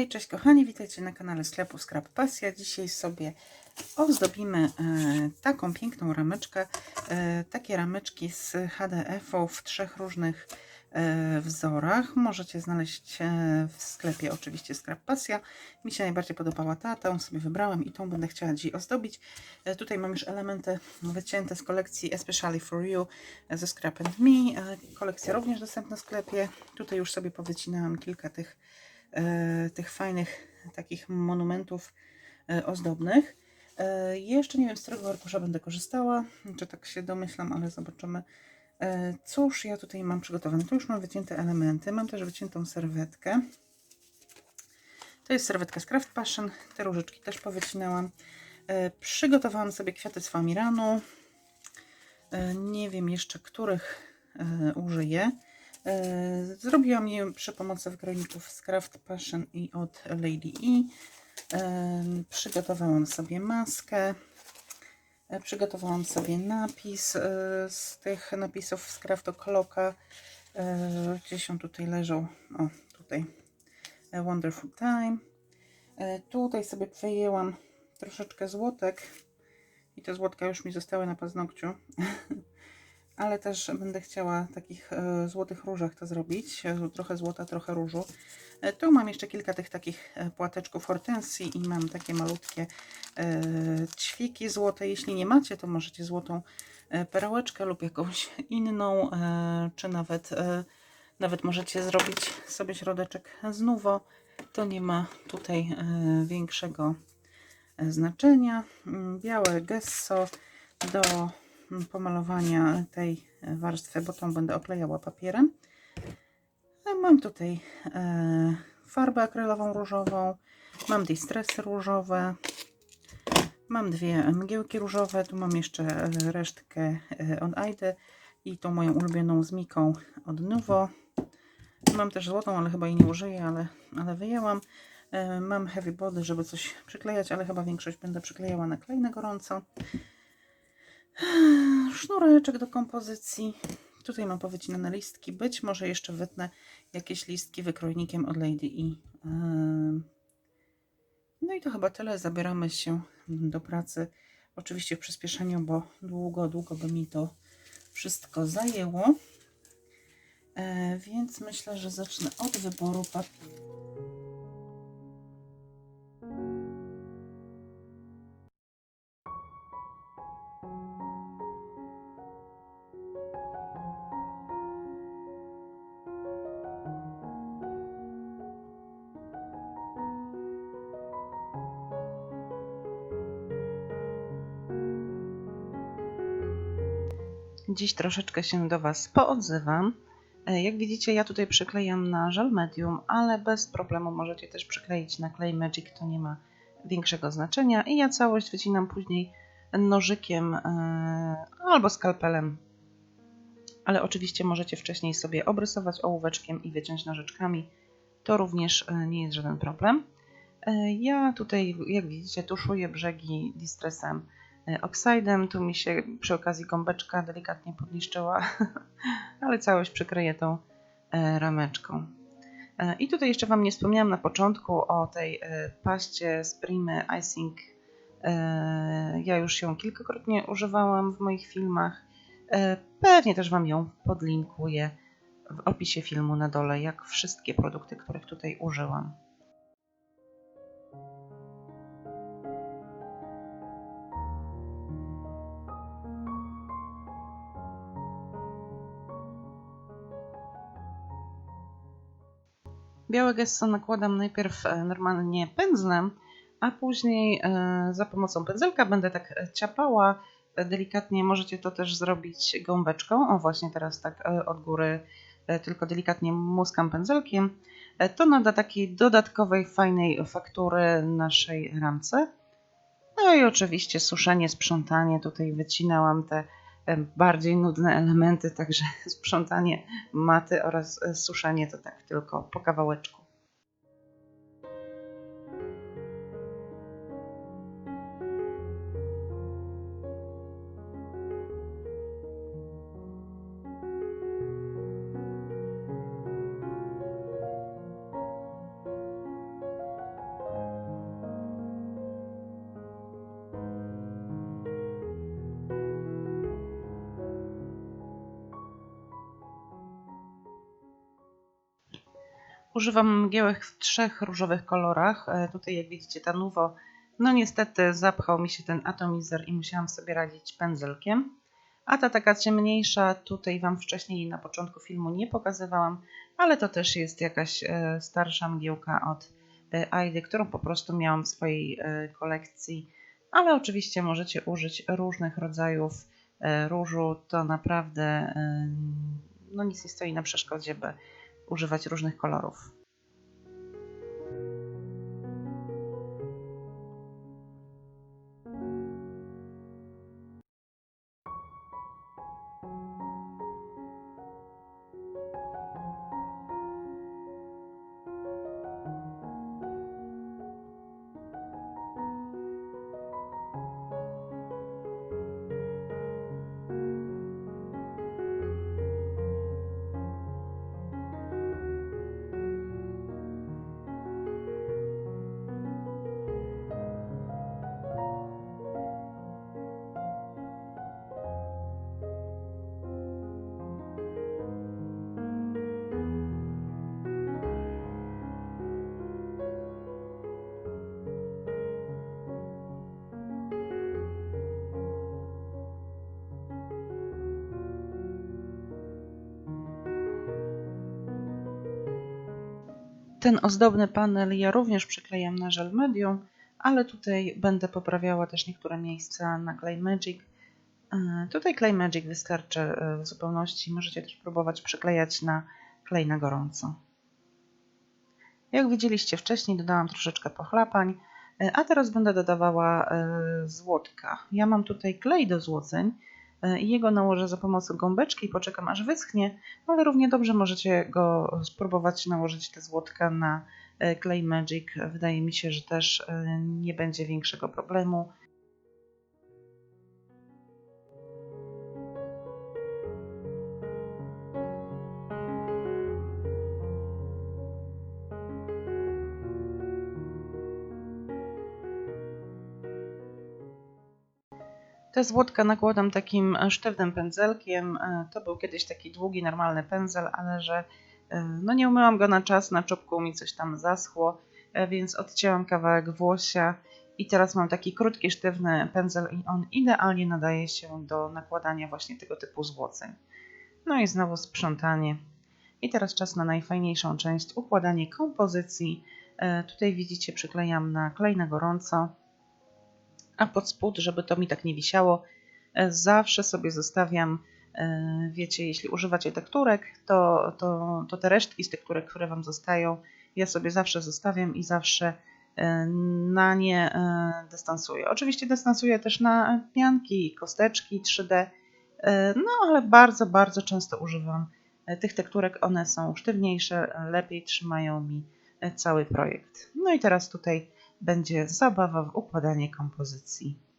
Hej, cześć kochani, witajcie na kanale sklepu Scrap Pasja. Dzisiaj sobie ozdobimy e, taką piękną rameczkę. E, takie rameczki z HDF-u w trzech różnych wzorach. Możecie znaleźć e, w sklepie oczywiście Scrap Pasja. Mi się najbardziej podobała ta, tą sobie wybrałem i tą będę chciała dzisiaj ozdobić. E, tutaj mam już elementy wycięte z kolekcji Especially for You ze Scrap and Me. E, kolekcja również dostępna w sklepie. Tutaj już sobie powycinałam kilka tych e, tych fajnych takich monumentów e, ozdobnych. E, jeszcze nie wiem, z którego arkusza będę korzystała, czy tak się domyślam, ale zobaczymy. E, cóż ja tutaj mam przygotowane? Tu już mam wycięte elementy, mam też wyciętą serwetkę. To jest serwetka z Craft Passion, te różyczki też powycinałam. E, przygotowałam sobie kwiaty z Famiranu. E, nie wiem jeszcze, których użyję. Zrobiłam je przy pomocy wgroników z Craft Passion i od Lady. E, Przygotowałam sobie maskę. E, Przygotowałam sobie napis e, z tych napisów z Craftocloka. E, Gdzieś on tutaj leżał. O, tutaj. A Wonderful Time. Tutaj sobie wyjęłam troszeczkę złotek. I te złotka już mi zostały na paznokciu. ale też będę chciała takich e, złotych różach to zrobić. E, Trochę złota, trochę różu. E, Tu mam jeszcze kilka tych takich płateczków hortensji i mam takie malutkie ćwiki złote. Jeśli nie macie, to możecie złotą perełeczkę lub jakąś inną, czy nawet, nawet możecie zrobić sobie środeczek z. To nie ma tutaj większego znaczenia. Mm, Białe gesso do pomalowania tej warstwy, bo tą będę oklejała papierem. E, Mam tutaj e, farbę akrylową różową, mam distressy różowe, mam dwie mgiełki różowe, tu mam jeszcze resztkę e, od Aidy i tą moją ulubioną z Miką od Nuvo. Mam też złotą, ale chyba jej nie użyję, ale, ale wyjęłam. Mam heavy body, żeby coś przyklejać, ale chyba większość będę przyklejała na klej na gorąco. Sznureczek do kompozycji. Tutaj mam powycinane listki. Być może jeszcze wytnę jakieś listki wykrojnikiem od Lady. Em, No i to chyba tyle. Zabieramy się do pracy. Oczywiście w przyspieszeniu, bo długo, długo by mi to wszystko zajęło. E, więc myślę, że zacznę od wyboru papieru. Dziś troszeczkę się do Was poodzywam. E, Jak widzicie, ja tutaj przyklejam na żel medium, ale bez problemu możecie też przykleić na klej Magic, to nie ma większego znaczenia. I ja całość wycinam później nożykiem e, albo skalpelem. Ale oczywiście możecie wcześniej sobie obrysować ołóweczkiem i wyciąć nożyczkami. To również e, nie jest żaden problem. Ja tutaj, jak widzicie, tuszuję brzegi distressem e, oksydem. Tu mi się przy okazji gąbeczka delikatnie podniszczyła, ale całość przykryję tą e, rameczką. E, I tutaj jeszcze Wam nie wspomniałam na początku o tej paście z Primy Icing. Ja już ją kilkakrotnie używałam w moich filmach. Pewnie też Wam ją podlinkuję w opisie filmu na dole, jak wszystkie produkty, których tutaj użyłam. Białe gesso nakładam najpierw e, normalnie pędzlem, a później e, za pomocą pędzelka będę tak e, ciapała delikatnie. Możecie to też zrobić gąbeczką. O, właśnie teraz tak od góry tylko delikatnie muskam pędzelkiem. To nada takiej dodatkowej, fajnej faktury naszej ramce. No i oczywiście suszenie, sprzątanie. Tutaj wycinałam te bardziej nudne elementy, także sprzątanie maty oraz e, suszenie to tak tylko po kawałeczku. Używam mgiełek w trzech różowych kolorach. E, tutaj jak widzicie ta Nuvo, no niestety zapchał mi się ten atomizer i musiałam sobie radzić pędzelkiem. A ta taka ciemniejsza, tutaj Wam wcześniej na początku filmu nie pokazywałam, ale to też jest jakaś e, starsza mgiełka od e, Aidy, którą po prostu miałam w swojej kolekcji. Ale oczywiście możecie użyć różnych rodzajów różu. To naprawdę no nic nie stoi na przeszkodzie, by używać różnych kolorów. Ten ozdobny panel ja również przyklejam na żel medium, ale tutaj będę poprawiała też niektóre miejsca na Clay Magic. E, tutaj Clay Magic wystarczy e, w zupełności. Możecie też próbować przyklejać na klej na gorąco. Jak widzieliście wcześniej, dodałam troszeczkę pochlapań, e, a teraz będę dodawała złotka. Ja mam tutaj klej do złoceń, jego nałożę za pomocą gąbeczki i poczekam aż wyschnie, ale równie dobrze możecie go spróbować nałożyć te złotka na e, Clay Magic. Wydaje mi się, że też e, nie będzie większego problemu. Te złotka nakładam takim sztywnym pędzelkiem. E, to był kiedyś taki długi, normalny pędzel, ale że e, no nie umyłam go na czas, na czubku mi coś tam zaschło, e, więc odcięłam kawałek włosia i teraz mam taki krótki, sztywny pędzel i on idealnie nadaje się do nakładania właśnie tego typu złoceń. No i znowu sprzątanie. I teraz czas na najfajniejszą część, układanie kompozycji. Tutaj widzicie, przyklejam na klej na gorąco a pod spód, żeby to mi tak nie wisiało, e, zawsze sobie zostawiam, e, wiecie, jeśli używacie tekturek, to, to, to te resztki z tekturek, które Wam zostają, ja sobie zawsze zostawiam i zawsze e, na nie dystansuję. Oczywiście dystansuję też na pianki, kosteczki 3D, no ale bardzo, bardzo często używam tych tekturek. One są sztywniejsze, lepiej trzymają mi cały projekt. No i teraz tutaj będzie zabawa w układanie kompozycji.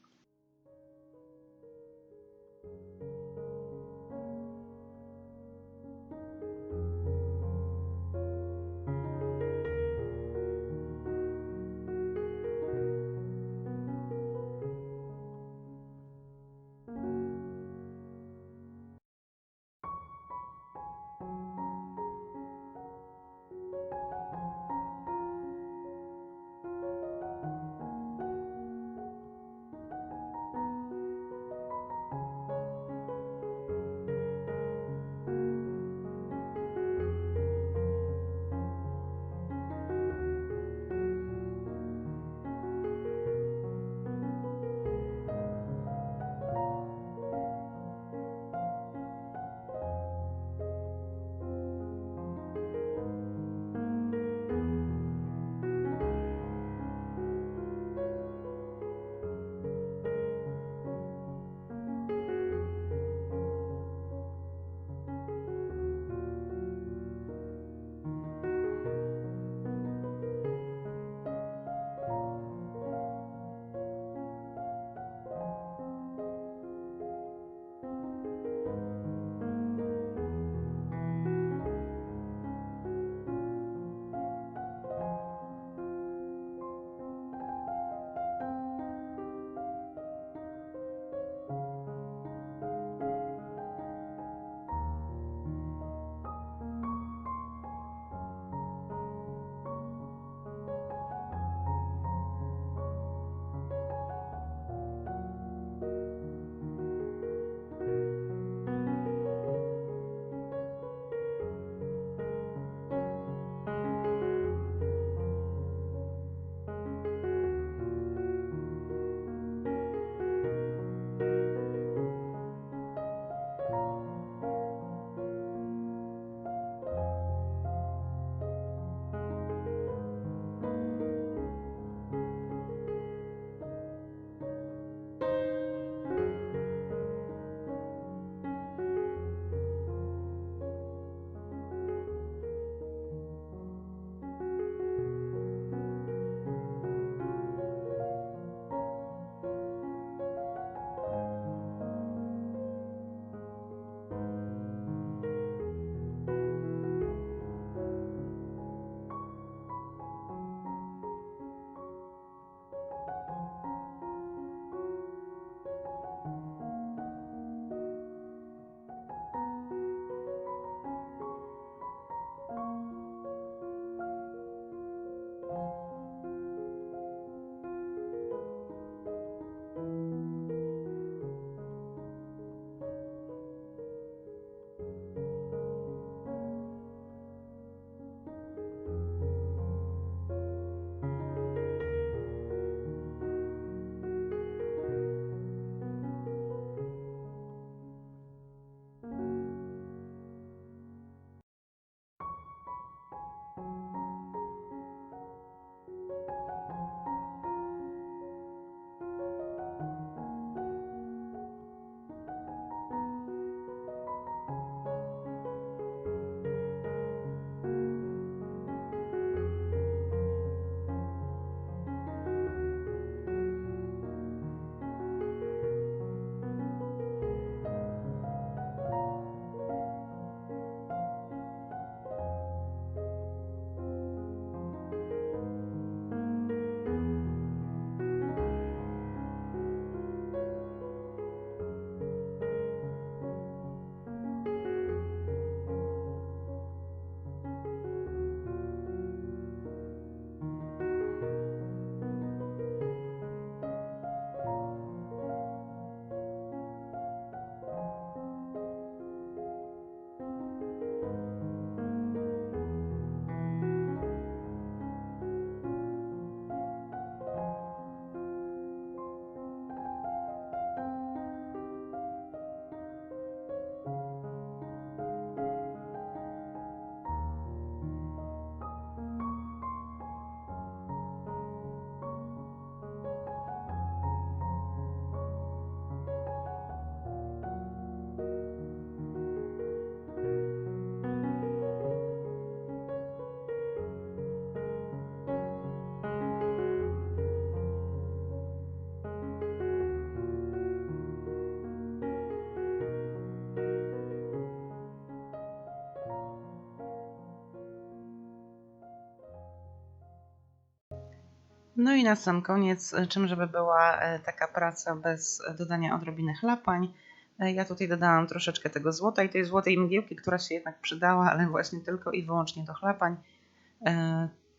No i na sam koniec, e, czym żeby była e, taka praca bez dodania odrobiny chlapań. E, Ja tutaj dodałam troszeczkę tego złota i tej złotej mgiełki, która się jednak przydała, ale właśnie tylko i wyłącznie do chlapań.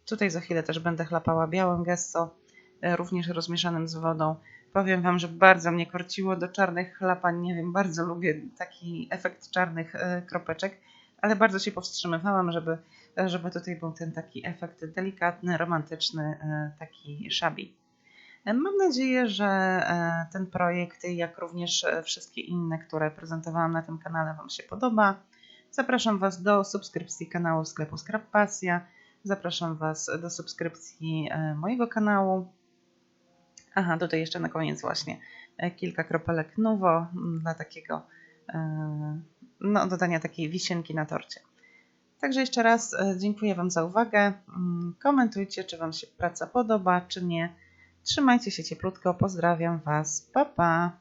Tutaj za chwilę też będę chlapała białym gesso, również rozmieszanym z wodą. Powiem Wam, że bardzo mnie korciło do czarnych chlapań. Nie wiem, bardzo lubię taki efekt czarnych kropeczek, ale bardzo się powstrzymywałam, żeby, żeby tutaj był ten taki efekt delikatny, romantyczny, e, taki szabi. E, Mam nadzieję, że e, ten projekt, jak również e, wszystkie inne, które prezentowałam na tym kanale, Wam się podoba. Zapraszam Was do subskrypcji kanału sklepu Scrap Pasja. Zapraszam Was do subskrypcji e, mojego kanału. Aha, tutaj jeszcze na koniec właśnie e, kilka kropelek m, dla takiego, e, no, dodania takiej wisienki na torcie. Także jeszcze raz e, dziękuję Wam za uwagę. Mm, Komentujcie, czy Wam się praca podoba, czy nie. Trzymajcie się cieplutko. Pozdrawiam Was. Pa, pa.